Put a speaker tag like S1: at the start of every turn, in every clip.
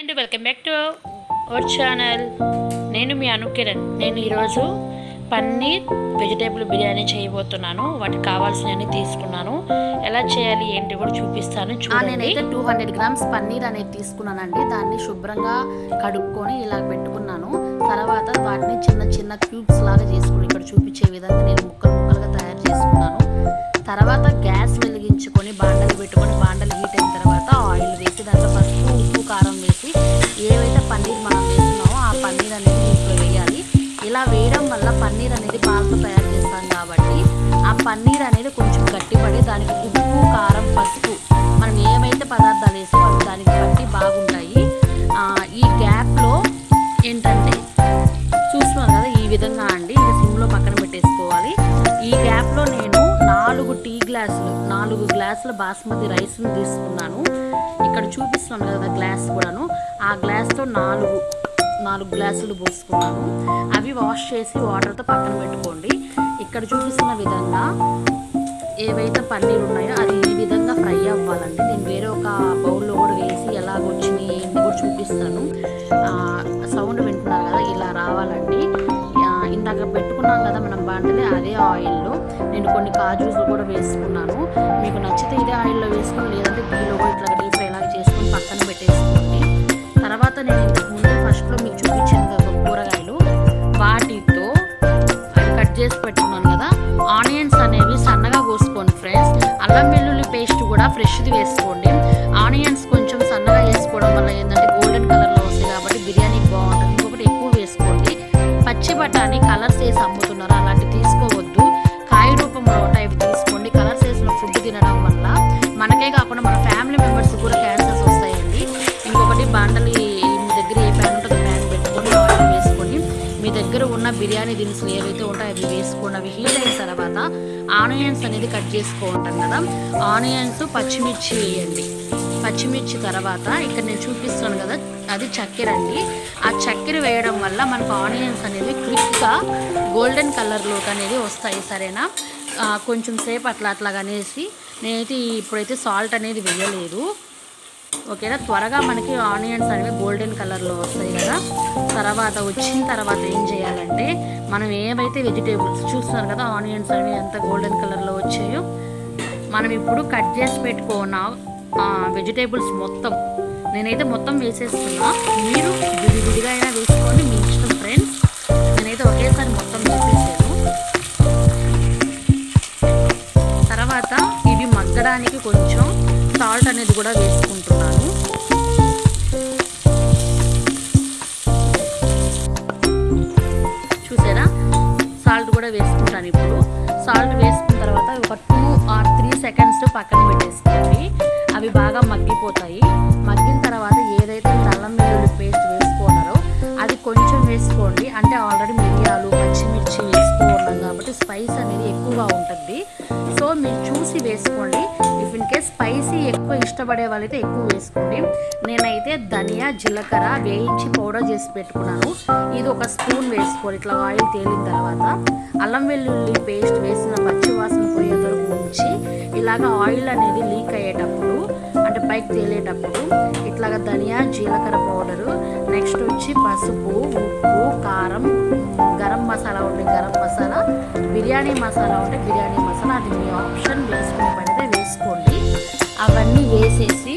S1: And welcome back to our channel. నేను మీ అనుకిరణ్. నేను ఈరోజు పన్నీర్ వెజిటేబుల్ బిర్యానీ చేయబోతున్నాను. వాటికి కావాల్సినవి తీసుకున్నాను. ఎలా చేయాలి ఏంటి కూడా చూపిస్తాను.
S2: నేనైతే టూ హండ్రెడ్ గ్రామ్స్ పన్నీర్ అనేది తీసుకున్నానండి. దాన్ని శుభ్రంగా కడుక్కొని ఇలా పెట్టుకున్నాను. తర్వాత వాటిని చిన్న చిన్న క్యూబ్స్ లాగా చేసుకుని ఇక్కడ చూపించే విధంగా నేను ముక్కలు ముక్కలుగా తయారు చేసుకున్నాను. తర్వాత వల్ల పన్నీర్ అనేది పాలతో తయారు చేస్తాం కాబట్టి ఆ పన్నీర్ అనేది కొంచెం గట్టిపడి దానికి ఉప్పు కారం పసుపు మనం ఏమైతే పదార్థాలు వేసామో అవి దానికి బట్టి బాగుంటాయి. ఈ గ్యాప్లో ఏంటంటే చూస్తున్నాను కదా ఈ విధంగా అండి. ఇంకా సిమ్లో పక్కన పెట్టేసుకోవాలి. ఈ గ్యాప్లో నేను నాలుగు టీ గ్లాసులు నాలుగు గ్లాసుల బాస్మతి రైస్ను తీసుకున్నాను. ఇక్కడ చూపిస్తున్నాను కదా గ్లాస్ కూడాను. ఆ గ్లాస్తో నాలుగు నాలుగు గ్లాసులు పోసుకున్నాను. అవి వాష్ చేసి వాటర్తో పక్కన పెట్టుకోండి. ఇక్కడ చూపిస్తున్న విధంగా ఏవైతే పల్లీలు ఉన్నాయో అది ఈ విధంగా ఫ్రై అవ్వాలండి. నేను వేరే ఒక బౌల్లో కూడా వేసి ఎలాగ వచ్చినాయి ఏంటి కూడా చూపిస్తాను. సౌండ్ వింటున్నారు కదా ఇలా రావాలండి. ఇందాక పెట్టుకున్నాం కదా మనం బాండలే అదే ఆయిల్లో. నేను కొన్ని కాజూస్ కూడా వేసుకున్నాను. మీకు నచ్చితే ఇదే ఆయిల్లో వేసుకుని లేదంటే టీలో కూడా ఇట్లా డీప్ ఫ్రై లాగా చేసుకొని పక్కన పెట్టేసుకోండి. తర్వాత నేను ఇంతకు మీకు చూపించాను కదా కూరగాయలు. వాటితో అవి కట్ చేసి పెట్టుకున్నాను కదా. ఆనియన్స్ అనేవి సన్నగా కోసుకోండి ఫ్రెండ్స్. అల్లం వెల్లుల్లి పేస్ట్ కూడా ఫ్రెష్ది వేసుకోండి. ఆనియన్స్ కొంచెం సన్నగా వేసుకోవడం వల్ల ఏంటంటే గోల్డెన్ కలర్లో వస్తుంది కాబట్టి బిర్యానీ బాగుంటుంది. ఇంకొకటి ఎక్కువ వేసుకోండి. పచ్చి బఠానీ కలర్స్ వేసి అమ్ముతున్నారు మీ దగ్గర ఉన్న బిర్యానీ దినుసులు ఏవైతే ఉంటాయో అవి వేసుకోండి అవి హీట్ అయిన తర్వాత ఆనియన్స్ అనేది కట్ చేసుకోంటాం కదా. ఆనియన్స్ పచ్చిమిర్చి వేయండి. పచ్చిమిర్చి తర్వాత ఇక్కడ నేను చూపిస్తున్నాను కదా అది చక్కెర అండి. ఆ చక్కెర వేయడం వల్ల మనకు ఆనియన్స్ అనేది క్విక్గా గోల్డెన్ కలర్లోకి అనేది వస్తాయి సరేనా? కొంచెం సేపు అట్లా అట్లాగా అనేసి నేనైతే ఇప్పుడైతే సాల్ట్ అనేది వేయలేదు. ఓకేనా? త్వరగా మనకి ఆనియన్స్ అనేవి గోల్డెన్ కలర్లో వస్తాయి కదా. తర్వాత వచ్చిన తర్వాత ఏం చేయాలంటే మనం ఏవైతే వెజిటేబుల్స్ చూస్తున్నారు కదా ఆనియన్స్ అనేవి ఎంత గోల్డెన్ కలర్లో వచ్చాయో మనం ఇప్పుడు కట్ చేసి పెట్టుకున్న వెజిటేబుల్స్ మొత్తం నేనైతే మొత్తం వేసేస్తున్నా. మీరు విడివిడిగా అయినా వేసుకోండి మీ ఇష్టం ఫ్రెండ్స్. నేనైతే ఒకేసారి మొత్తం వేసేసాను. తర్వాత ఇవి మగ్గడానికి కొంచెం సాల్ట్ అనేది కూడా వేసుకుంటున్నాను. చూసారా? సాల్ట్ కూడా వేసుకుంటాను ఇప్పుడు. సాల్ట్ వేసుకున్న తర్వాత ఒక టూ ఆర్ త్రీ సెకండ్స్ పక్కన పెట్టేసుకోండి. అవి బాగా మగ్గిపోతాయి. మగ్గిన వేసుకోండి. అంటే ఆల్రెడీ మిరియాలు పచ్చిమిర్చి వేసుకున్నాం కాబట్టి స్పైస్ అనేది ఎక్కువగా ఉంటుంది. సో మీరు చూసి వేసుకోండి. ఇఫ్ ఇన్ కేస్ స్పైసీ ఎక్కువ ఇష్టపడే వాళ్ళైతే ఎక్కువ వేసుకోండి. నేనైతే ధనియా జీలకర్ర వేయించి పౌడర్ చేసి పెట్టుకున్నాను. ఇది ఒక స్పూన్ వేసుకోవాలి ఇట్లా ఆయిల్ తేలిన తర్వాత అల్లం వెల్లుల్లి పేస్ట్ వేసిన పచ్చివాసన పోయేంత వరకు ఉంచి ఇలాగ ఆయిల్ అనేది లీక్ అయ్యేటప్పుడు అంటే తేలేటప్పుడు ఇట్లాగ ధనియా జీలకర్ర పౌడరు నెక్స్ట్ వచ్చి పసుపు ఉప్పు కారం గరం మసాలా ఉంటే గరం మసాలా బిర్యానీ మసాలా ఉంటే బిర్యానీ మసాలా. అది మీ ఆప్షన్ వేసుకునే పని అయితే వేసుకోండి. అవన్నీ వేసేసి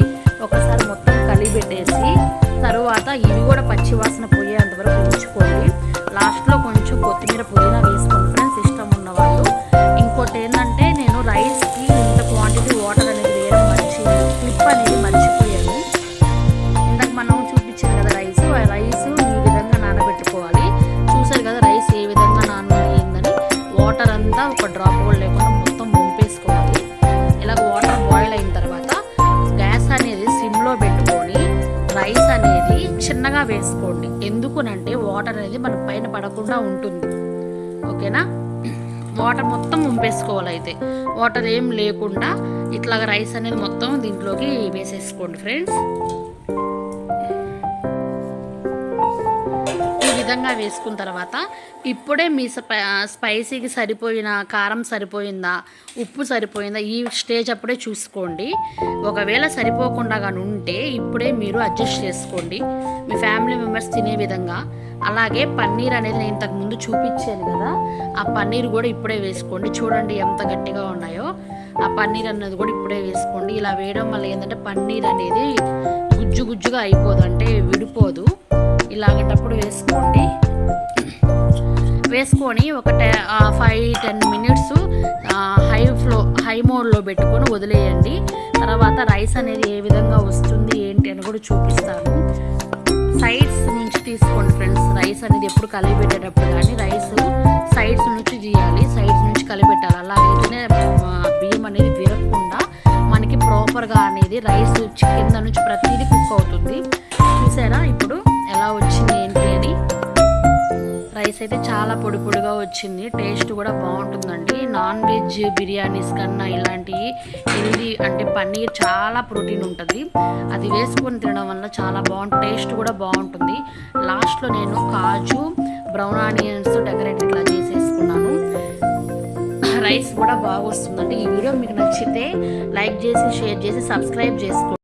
S2: అనేది చిన్నగా వేసుకోండి. ఎందుకునంటే వాటర్ అనేది మన పైన పడకుండా ఉంటుంది. ఓకేనా? వాటర్ మొత్తం ఉంపేసుకోవాలి అయితే వాటర్ ఏం లేకుండా ఇట్లాగ రైస్ అనేది మొత్తం దీంట్లోకి వేసేసుకోండి ఫ్రెండ్స్. విధంగా వేసుకున్న తర్వాత ఇప్పుడే మీ స్పై స్పైసీకి సరిపోయిన కారం సరిపోయిందా ఉప్పు సరిపోయిందా ఈ స్టేజ్ అప్పుడే చూసుకోండి. ఒకవేళ సరిపోకుండా కానీ ఉంటే ఇప్పుడే మీరు అడ్జస్ట్ చేసుకోండి. మీ ఫ్యామిలీ మెంబర్స్ తినే విధంగా. అలాగే పన్నీర్ అనేది నేను ఇంతకు ముందు చూపించాను కదా ఆ పన్నీర్ కూడా ఇప్పుడే వేసుకోండి. చూడండి ఎంత గట్టిగా ఉన్నాయో. ఆ పన్నీర్ అన్నది కూడా ఇప్పుడే వేసుకోండి. ఇలా వేయడం వల్ల ఏంటంటే పన్నీర్ అనేది గుజ్జు గుజ్జుగా అయిపోదు అంటే విడిపోదు. ఇలాగటప్పుడు వేసుకోండి. వేసుకొని ఒక టె five ten minutes high flow high మోడ్లో పెట్టుకొని వదిలేయండి. తర్వాత రైస్ అనేది ఏ విధంగా వస్తుంది ఏంటి అని కూడా చూపిస్తాను. సైడ్స్ నుంచి తీసుకోండి ఫ్రెండ్స్. రైస్ అనేది ఎప్పుడు కలిపెట్టేటప్పుడు కానీ రైస్ సైడ్స్ నుంచి తీయాలి. సైడ్స్ నుంచి కలిపెట్టాలి. అలాగైతేనే ఆ, బియ్యం అనేది విరగకుండా మనకి ప్రాపర్గా అనేది రైస్ కింద నుంచి ప్రతిదీ కుక్ అవుతుంది. చూసారా ఇప్పుడు? ఎలా వచ్చింది ఏంటి అని. రైస్ అయితే చాలా పొడి పొడిగా వచ్చింది. టేస్ట్ కూడా బాగుంటుందండి. నాన్ వెజ్ బిర్యానీస్ కన్నా ఇలాంటివి హెల్దీ అంటే పన్నీర్ చాలా ప్రోటీన్ ఉంటుంది. అది వేసుకొని తినడం వల్ల చాలా బాగుంటుంది టేస్ట్ కూడా బాగుంటుంది. లాస్ట్లో నేను కాజు బ్రౌన్ ఆనియన్స్ డెకరేట్ ఇట్లా చేసేసుకున్నాను. రైస్ కూడా బాగా వస్తుందండి ఈ వీడియో మీకు నచ్చితే లైక్ చేసి షేర్ చేసి సబ్స్క్రైబ్ చేసుకోండి.